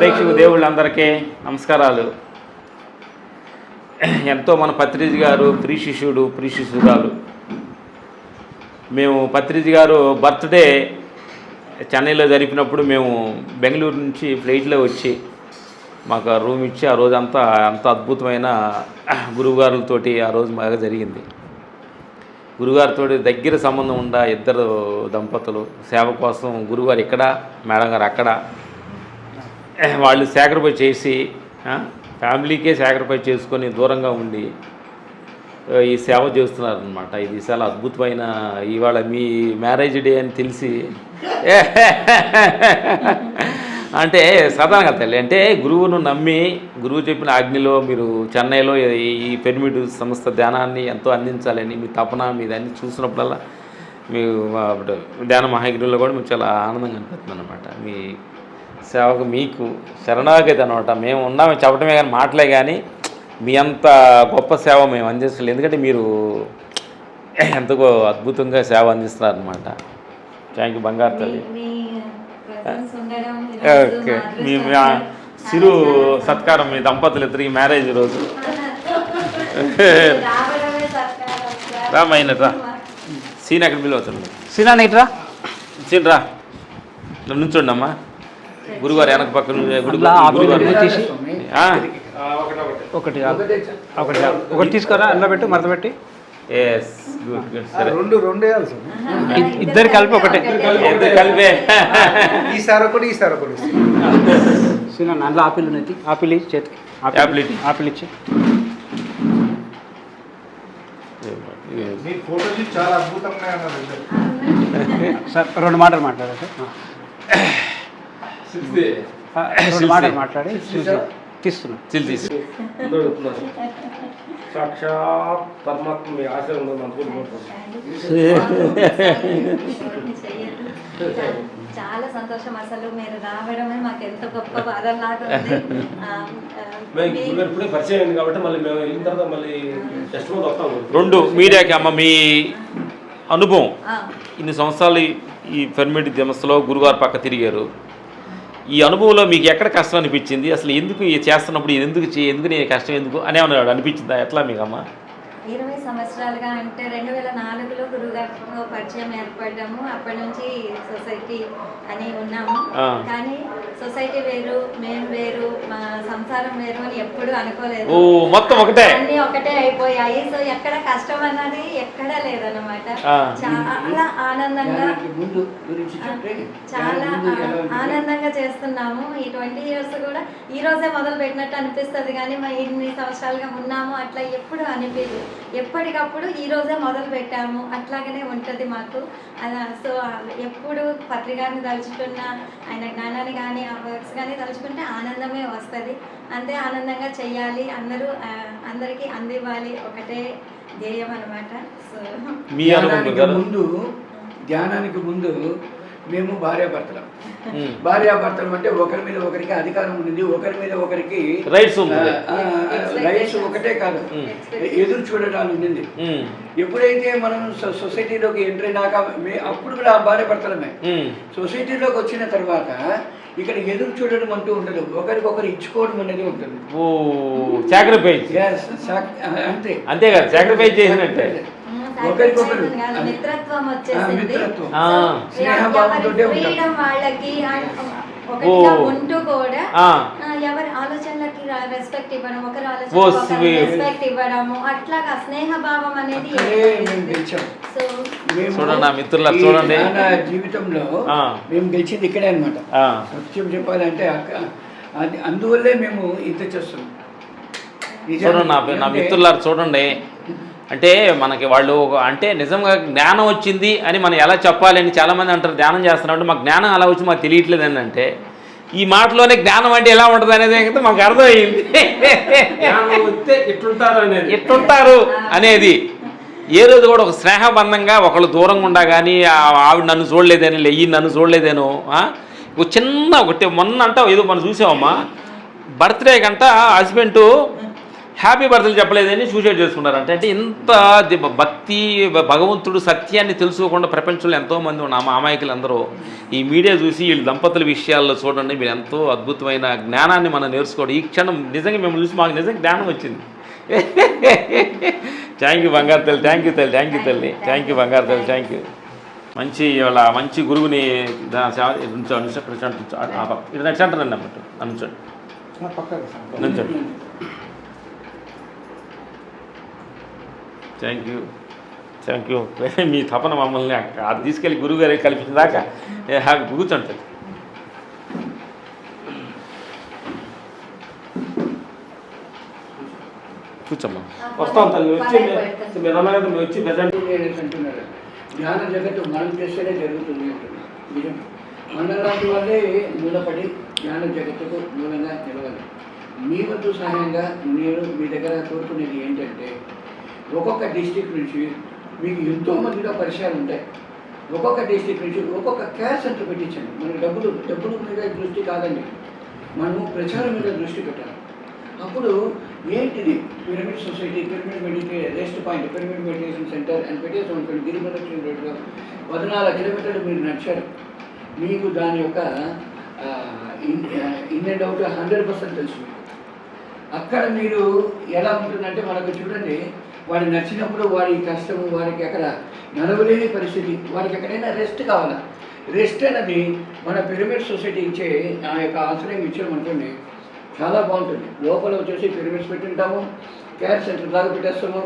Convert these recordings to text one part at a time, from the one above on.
ప్రేక్షకు దేవుళ్ళందరికీ నమస్కారాలు. ఎంతో మన పత్రిజి గారు ప్రీ శిష్యుడు ప్రీ శిష్యురాలు. మేము పత్రిజి గారు బర్త్డే చెన్నైలో జరిపినప్పుడు మేము బెంగళూరు నుంచి ఫ్లైట్లో వచ్చి మాకు ఆ రూమ్ ఇచ్చి ఆ రోజంతా అంత అద్భుతమైన గురువుగారులతోటి ఆ రోజు బాగా జరిగింది. గురుగారితో దగ్గర సంబంధం ఉండ ఇద్దరు దంపతులు సేవ కోసం గురుగారు ఇక్కడ మేడం గారు అక్కడ వాళ్ళు సాక్రిఫైస్ చేసి ఫ్యామిలీకే సాక్రిఫైస్ చేసుకొని దూరంగా ఉండి ఈ సేవ చేస్తున్నారనమాట ఇది చాలా అద్భుతమైన ఇవాళ మీ మ్యారేజ్ డే అని తెలిసి అంటే సాధారణంగా తల్లి అంటే గురువును నమ్మి గురువు చెప్పిన ఆజ్ఞలో మీరు చెన్నైలో ఈ- ఈ పిరమిడ్ సంస్థ ధ్యానాన్ని ఎంతో అందించాలని మీ తపన మీద చూసినప్పుడల్లా మీ అప్పుడు ధ్యాన మహాగిరిలో కూడా మీకు చాలా ఆనందంగా అనిపిస్తుంది అనమాట మీ సేవకు మీకు శరణాగతి అనమాట. మేము ఉన్నాము చెప్పడమే కానీ మాటలే కానీ మీ అంత గొప్ప సేవ మేము అందించలేదు. ఎందుకంటే మీరు ఎంతగో అద్భుతంగా సేవ అందిస్తున్నారనమాట థ్యాంక్ యూ బంగారు తల్లి. మీ presence ఉండడం ఓకే మీ మా సిరు సత్కారం మీ దంపతులు ఇద్దరికి మ్యారేజ్ రోజు. రావడమే సత్కారం సార్. రా. మైన రా సీన్ ఎక్కడ పిలవుతుంది సినా ఇట్రా సీన్ రా. నుంచోండి అమ్మా గురుగారు వెనక పక్కన తీసి. ఆ, ఒకటి. ఒకటి. ఒకటి తీసుకురా అందులో పెట్టు మరత పెట్టి. రెండు రెండు ఇద్దరు కలిపి ఒకటే. ఇద్దరు కలిపే ఈసారి ఒకటి. ఈసారి ఒకటి సినా అందులో ఆపిల్ ఉన్నది. ఆపిల్ ఇచ్చి చేతికి. ఆపిల్ ఇచ్చి. ఆపిల్ ఇచ్చి. మీ ఫోటో చూసి చాలా అద్భుతంగా ఉన్నారు ఇద్దరు. సార్ రెండు మాటలు మాట్లాడారు సార్. రెండు మాటలు మాట్లాడి తీస్తున్నా. సాక్షాత్ పరమాత్మ మీ ఆశీర్వాదం చాలా సంతోషం అసలు మీరు రావడమే మాకు ఎంత గొప్ప వరం లాగా ఉంది పరిచయం కాబట్టి మళ్ళీ మేము వెళ్ళిన తర్వాత మళ్ళీ టెస్ట్ రెండు మీడియాకి అమ్మ మీ అనుభవం. ఇన్ని సంవత్సరాలు ఈ- ఫెర్మిట్ సంస్థలో గురుగారు పక్క తిరిగారు. ఈ అనుభవంలో మీకు ఎక్కడ కష్టం అనిపించింది? అసలు ఎందుకు చేస్తున్నప్పుడు ఎందుకు ఎందుకు నేను కష్టం ఎందుకు అని ఏమన్నా అనిపించిందా? ఎట్లా మీకు అమ్మ? ఇరవై సంవత్సరాలుగా అంటే రెండు వేల నాలుగులో గురుగారితో పరిచయం ఏర్పడ్డాము. అప్పటి నుంచి సొసైటీ అని ఉన్నాము. కానీ సొసైటీ వేరు మేము వేరు మా సంసారం వేరు అని ఎప్పుడు అనుకోలేదు. ఓ మొత్తం ఒకటే. అన్ని ఒకటే అయిపోయాయి. సో ఎక్కడ కష్టం అన్నది ఎక్కడా లేదన్నమాట. చాలా ఆనందంగా ముందు గురించి చెప్తే చాలా? ఆనందంగా చేస్తున్నాము. ఈ ట్వంటీ ఇయర్స్ కూడా ఈ రోజే మొదలు పెట్టినట్టు అనిపిస్తుంది కానీ మా ఇన్ని సంవత్సరాలుగా ఉన్నాము అట్లా ఎప్పుడు అనిపించదు ఎప్పటికప్పుడు ఈ రోజే మొదలు పెట్టాము అట్లాగనే ఉంటుంది మాకు. అలా సో ఎప్పుడు పత్రికాన్ని తలుచుకున్నా ఆయన జ్ఞానాన్ని కానీ వర్క్స్ కానీ తలుచుకుంటే ఆనందమే వస్తుంది. అంతే ఆనందంగా చెయ్యాలి. అందరూ అందరికీ అందివ్వాలి. ఒకటే ధ్యేయం అనమాట సో ధ్యానానికి ముందు ధ్యానానికి ముందు మేము భార్యాభర్తలం. భార్యాభర్తలం అంటే ఒకరి మీద ఒకరికి అధికారం ఉంది ఒకరి మీద ఒకరికి రైట్స్ రైట్స్ ఒకటే కాదు. ఎదురు చూడటాలు ఉంది. ఎప్పుడైతే మనం సొసైటీలోకి ఎంటర్ అయినాక అప్పుడు కూడా భార్యాభర్తలమే. సొసైటీలోకి వచ్చిన తర్వాత ఇక్కడ ఎదురు చూడడం అంటూ ఉండదు. ఒకరికొకరు ఇచ్చుకోవడం అనేది ఉంటుంది. ఓ సాక్రిఫైస్ అంతే. అంతే కదా సాక్రిఫైస్ చేసినట్టే. ఒకరికొకరు. మిత్రత్వం మిత్రత్వం. ఆ. స్నేహభావంతోటే ఉంటాం. కూడా ఎవరి ఆలోచనలకి రెస్పెక్ట్ ఇవ్వడం ఒకరి. రెస్పెక్ట్ ఇవ్వడము అట్లాగా స్నేహ భావం అనేది సో చూడండి మిత్రుల చూడండి. జీవితంలో ఆ. మేము గెలిచింది ఇక్కడే అనమాట ఆ. సత్యం చెప్పాలంటే అక్క- అది అందువల్లే మేము ఇంత చేస్తున్నాం చూడండి నా నా అంటే మిత్రులారు చూడండి అంటే మనకి వాళ్ళు అంటే నిజంగా జ్ఞానం వచ్చింది అని మనం ఎలా చెప్పాలి అని చాలామంది అంటారు ధ్యానం చేస్తున్నప్పుడు మాకు జ్ఞానం అలా వచ్చి మాకు తెలియట్లేదు అంటే ఈ మాటలోనే జ్ఞానం అంటే ఎలా ఉంటుంది అనేది మాకు అర్థమైంది. ఎట్లుంటారు అనేది. ఏ రోజు కూడా ఒక స్నేహబంధంగా ఒకళ్ళు దూరంగా ఉండా కానీ ఆవిడ నన్ను చూడలేదని లెయ్యి నన్ను చూడలేదేనో? ఒక చిన్న ఒకటి మొన్న అంట ఏదో మనం చూసామమ్మా. బర్త్డే కంట హస్బెండ్ హ్యాపీ బర్త్డే చెప్పలేదని సూసైడ్ చేసుకున్నారంట అంటే ఇంత భక్తి భగవంతుడు సత్యాన్ని తెలుసుకోకుండా ప్రపంచంలో ఎంతోమంది ఉన్న మా అమాయకులు అందరూ ఈ మీడియా చూసి వీళ్ళు దంపతుల విషయాల్లో చూడండి మీరు ఎంతో అద్భుతమైన జ్ఞానాన్ని మనం నేర్చుకోవడం ఈ క్షణం నిజంగా మిమ్మల్ని చూసి మాకు నిజంగా జ్ఞానం వచ్చింది. థ్యాంక్ యూ బంగారు తల్లి. థ్యాంక్ యూ తల్లి. థ్యాంక్ యూ తల్లి. థ్యాంక్ యూ బంగారు తల్లి. థ్యాంక్ యూ మంచి ఇవాళ మంచి గురువుని దా- సేవ- ఉంచండి, ఉంచండి, ఉంచండి, ఉంచండి. ఆ పక్క- ఇది నెక్స్ట్ అంటారండి అన్నట్టు నుంచండి పక్కన నుంచండి థ్యాంక్ యూ థ్యాంక్ యూ మీ తపన మమ్మల్ని అక్క- అది తీసుకెళ్ళి గురువు గారికి కల్పించిన దాకా కూర్చోండి కూర్చోమ్మా. వస్తాం తల్లి వచ్చి మీరు అన్నారు మీరు వచ్చి ప్రజెంట్ అంటున్నారు ధ్యాన జగత్తు మనం చేస్తేనే జరుగుతుంది అంటున్నారు నిజం. మనలాంటి వాళ్ళే మూలపడి ధ్యాన జగత్తుకు మూలంగా నిలవాలి. మీ వంతు సహాయంగా నేను మీ దగ్గర కోరుకునేది ఏంటంటే ఒక్కొక్క డిస్టిక్ నుంచి మీకు ఎంతో మందిలో పరిచయాలు ఉంటాయి. ఒక్కొక్క డిస్టిక్ నుంచి ఒక్కొక్క కేర్ సెంటర్ పెట్టించండి. మనకు డబ్బులు డబ్బుల మీద దృష్టి కాదండి. మనము ప్రచారం మీద దృష్టి పెట్టాలి. అప్పుడు ఏంటిది? Pyramid society pyramid meditate rest point pyramid meditation centre అని పెట్టేసి ఉంటుంది గిరిప్రదక్షిణ రోడ్లో పద్నాలుగు కిలోమీటర్లు మీరు నడిచారు. మీకు దాని యొక్క in and out hundred percent తెలుసు. అక్కడ మీరు ఎలా ఉంటుందంటే మనకు చూడండి వాడు నచ్చినప్పుడు వాడి కష్టము వాడికి అక్కడ నడవలేని పరిస్థితి వాడికి ఎక్కడైనా రెస్ట్ కావాలా? రెస్ట్ అనేది మన పిరమిడ్ సొసైటీ ఇచ్చే ఆ యొక్క ఆశ్రయం ఇచ్చామనుకోండి చాలా బాగుంటుంది. లోపల వచ్చేసి పిరమిడ్స్ పెట్టింటాము కేర్ సెంటర్ దాకా పెట్టేస్తాము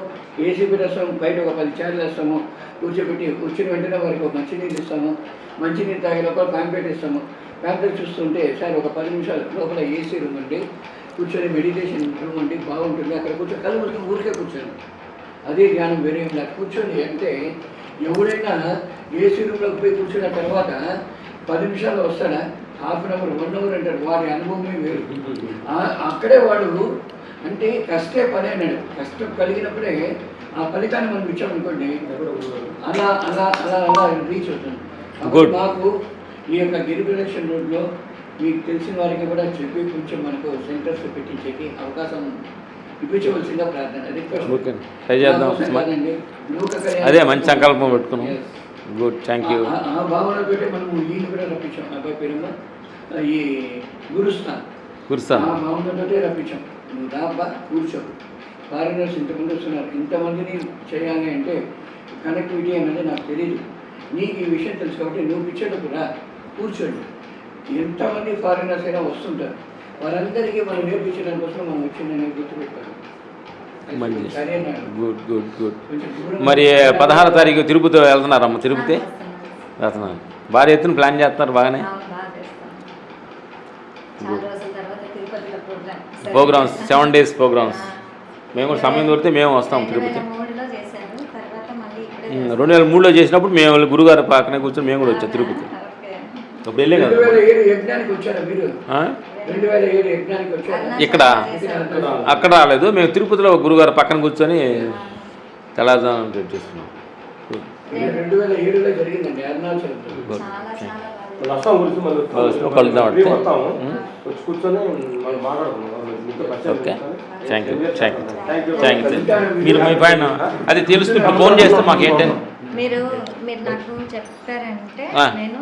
ఏసీ పెట్టేస్తాము బయట ఒక పది చైర్లు వేస్తాము కూర్చోబెట్టి కూర్చుని వెంటనే వారికి ఒక మంచినీళ్ళు ఇస్తాము మంచినీళ్ళు తాగే లోపల ప్యాంప్లెట్ ఇస్తాము ప్యాంప్లెట్ చూస్తుంటే సార్ ఒక పది నిమిషాలు లోపల ఏసీ రూమ్ ఉండి కూర్చొని మెడిటేషన్ రూమ్ ఉండి బాగుంటుంది. అక్కడ కూర్చొని కళ్ళు మూసుకొని ఊరికే కూర్చోండి. అదే ధ్యానం వేరే లేదు. కూర్చొని అంటే ఎవడైనా ఏసీ రూమ్లోకి పోయి కూర్చున్న తర్వాత పది నిమిషాలు వస్తాడా? Half an hour one hour అంటాడు. వాడి అనుభవమే వేరు. అక్కడే వాడు అంటే కష్టే పని అన్నాడు. కష్టం కలిగినప్పుడే ఆ ఫలితాన్ని మనం ఇచ్చామనుకోండి అలా అలా అలా అలా రీచ్ అవుతుంది. మాకు ఈ యొక్క గిరిప్రదక్షిణ రోడ్లో మీకు తెలిసిన వారికి కూడా చెప్పి కొంచెం మనకు సెంటర్స్ పెట్టించేకి అవకాశం ప్రార్థన. రిక్వెస్ట్ ట్రై చేద్దాం. అదే మంచి సంకల్పం పెట్టుకున్నాం. గుడ్ థ్యాంక్ యూ ఆ- భావనతోటి ఈయన కూడా రప్పించాం. అబ్బాయి ఈ గురుస్థాన్. కూర్చోను ఆ భావనతోటే రప్పించాం. నువ్వు రాబ్బా కూర్చో. ఫారినర్స్ ఇంతమంది వస్తున్నారు. ఇంతమందిని చేయాలి అంటే కనెక్టివిటీ అనేది నాకు తెలియదు నీకు ఈ విషయం తెలుసు కాబట్టి నువ్వు ఇచ్చేటప్పుడు రా. కూర్చోండి. ఎంతమంది ఫారినర్స్ అయినా వస్తుంటారు. వారందరికీ మనం నేర్పించడం కోసం మనం వచ్చిందని. సరే అన్నాడు. Good good good. మరి పదహారు తారీఖు తిరుపతి వెళ్తున్నారమ్మ? తిరుపతి? వెళ్తున్నాను. భారీ ఎత్తున ప్లాన్ చేస్తున్నారు బాగానే? చాలా రోజుల తర్వాత తిరుపతిలో programme programmes seven days programmes. మేము కూడా సమయం దొరికితే మేము వస్తాం తిరుపతి. రెండు వేల మూడులో చేసినప్పుడు మేము గురుగారు పక్కనే కూర్చొని మేము కూడా వచ్చాం తిరుపతి. ఓకే. అప్పుడు వెళ్ళాం కదా ఇక్కడ. అక్కడ రాలేదు. మేము తిరుపతిలో ఒక గురుగారు పక్కన కూర్చొని వెయిట్ చేస్తున్నాం. కలుద్దాం అంటే. Okay. Thank you thank you thank you మీరు మీ పైన అది తెలుస్తుంది. ఇప్పుడు ఫోన్ చేస్తే మాకు ఏంటని మీరు మీరు నాకు చెప్పారంటే ఆ. నేను